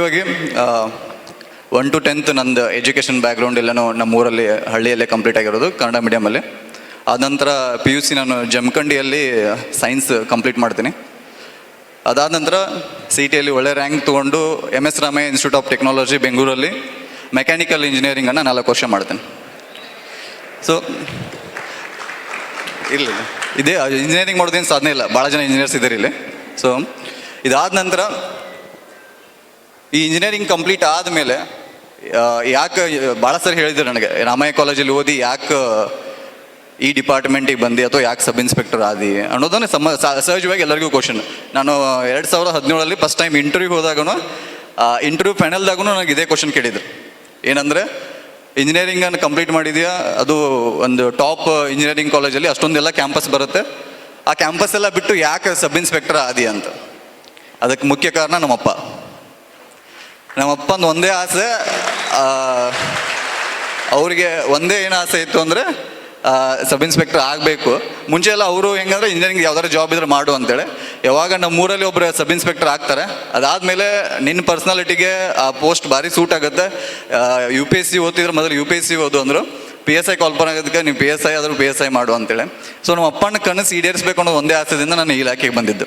ಇವಾಗಿ one to tenth ನಂದು education background ಎಲ್ಲನೂ ನಮ್ಮ ಊರಲ್ಲಿ, ಹಳ್ಳಿಯಲ್ಲೇ ಕಂಪ್ಲೀಟ್ ಆಗಿರೋದು, ಕನ್ನಡ ಮೀಡಿಯಮಲ್ಲಿ ನಂತರ ಪಿ ಯು ಸಿ ನಾನು ಜಮಖಂಡಿಯಲ್ಲಿ ಸೈನ್ಸ್ ಕಂಪ್ಲೀಟ್ ಮಾಡ್ತೀನಿ. ಅದಾದ ನಂತರ ಸಿ ಟಿಯಲ್ಲಿ ಒಳ್ಳೆ ರ್ಯಾಂಕ್ ತೊಗೊಂಡು M S Ramaiah institute of technology ಬೆಂಗಳೂರಲ್ಲಿ ಮೆಕ್ಯಾನಿಕಲ್ ಇಂಜಿನಿಯರಿಂಗನ್ನು ನಾಲ್ಕು ವರ್ಷ ಮಾಡ್ತೀನಿ. ಸೊ ಇಲ್ಲ ಇಲ್ಲ. ಇದೇ ಇಂಜಿನಿಯರಿಂಗ್ ಮಾಡೋದೇನು ಸಾಧನೆ ಇಲ್ಲ. ಭಾಳ ಜನ ಇಂಜಿನಿಯರ್ಸ್ ಇದ್ದಾರೆ ಇಲ್ಲಿ. ಸೊ ಇದಾದ ನಂತರ ಈ ಇಂಜಿನಿಯರಿಂಗ್ ಕಂಪ್ಲೀಟ್ ಆದಮೇಲೆ ಯಾಕೆ ಭಾಳ ಸರಿ ಹೇಳಿದ್ರು ನನಗೆ, ರಾಮಯ್ಯ ಕಾಲೇಜಲ್ಲಿ ಓದಿ ಯಾಕೆ, ಈ ಡಿಪಾರ್ಟ್ಮೆಂಟಿಗೆ ಬಂದು ಅಥವಾ ಯಾಕೆ ಸಬ್ ಇನ್ಸ್ಪೆಕ್ಟರ್ ಆದಿ ಅನ್ನೋದನ್ನ ಸಮ ಸಹಜವಾಗಿ ಎಲ್ಲರಿಗೂ ಕ್ವಶನ್ ನಾನು ಎರಡು ಸಾವಿರದ ಹದಿನೇಳರಲ್ಲಿ ಫಸ್ಟ್ ಟೈಮ್ ಇಂಟರ್ವ್ಯೂ ಹೋದಾಗೂ ಇಂಟರ್ವ್ಯೂ ಫೈನಲ್ದಾಗೂ ನನಗೆ ಇದೇ ಕ್ವಶನ್ ಕೇಳಿದ್ರು. ಏನಂದರೆ ಇಂಜಿನಿಯರಿಂಗನ್ನು ಕಂಪ್ಲೀಟ್ ಮಾಡಿದೆಯಾ? ಅದು ಒಂದು ಟಾಪ್ ಇಂಜಿನಿಯರಿಂಗ್ ಕಾಲೇಜಲ್ಲಿ ಅಷ್ಟೊಂದೆಲ್ಲ ಕ್ಯಾಂಪಸ್ ಬರುತ್ತೆ. ಆ ಕ್ಯಾಂಪಸ್ ಎಲ್ಲ ಬಿಟ್ಟು ಯಾಕೆ ಸಬ್ ಇನ್ಸ್ಪೆಕ್ಟರ್ ಆದಿ ಅಂತ? ಅದಕ್ಕೆ ಮುಖ್ಯ ಕಾರಣ ನಮ್ಮಪ್ಪ. ನಮ್ಮಪ್ಪಂದು ಒಂದೇ ಆಸೆ ಅವರಿಗೆ ಒಂದೇ ಏನು ಆಸೆ ಇತ್ತು ಅಂದರೆ ಸಬ್ ಇನ್ಸ್ಪೆಕ್ಟರ್ ಆಗಬೇಕು. ಮುಂಚೆ ಎಲ್ಲ ಅವರು ಹೆಂಗಂದ್ರೆ ಇಂಜಿನಿಯರಿಂಗ್ ಯಾವ್ದಾದ್ರು ಜಾಬ್ ಇದ್ರೆ ಮಾಡು ಅಂತೇಳಿ. ಯಾವಾಗ ನಮ್ಮ ಊರಲ್ಲಿ ಒಬ್ಬರು ಸಬ್ ಇನ್ಸ್ಪೆಕ್ಟರ್ ಆಗ್ತಾರೆ, ಅದಾದಮೇಲೆ ನಿನ್ನ ಪರ್ಸ್ನಾಲಿಟಿಗೆ ಆ ಪೋಸ್ಟ್ ಭಾರಿ ಸೂಟ್ ಆಗುತ್ತೆ. ಯು ಪಿ ಎಸ್ ಸಿ ಓದ್ತಿದ್ರೆ ಮೊದಲು ಯು ಪಿ ಎಸ್ ಸಿ ಓದು ಅಂದರು. ಪಿ ಎಸ್ ಐ ಕಾಲ್ಪನ್ ಆಗೋದಕ್ಕೆ ನೀವು ಪಿ ಎಸ್ ಐ ಆದರೂ ಪಿ ಎಸ್ ಐ ಮಾಡು ಅಂತೇಳಿ. ಸೊ ನಮ್ಮ ಅಪ್ಪನ ಕನಸು ಈಡೇರಿಸಬೇಕು ಅನ್ನೋ ಒಂದೇ ಆಸೆದಿಂದ ನಾನು ಈ ಇಲಾಖೆಗೆ ಬಂದಿದ್ದು.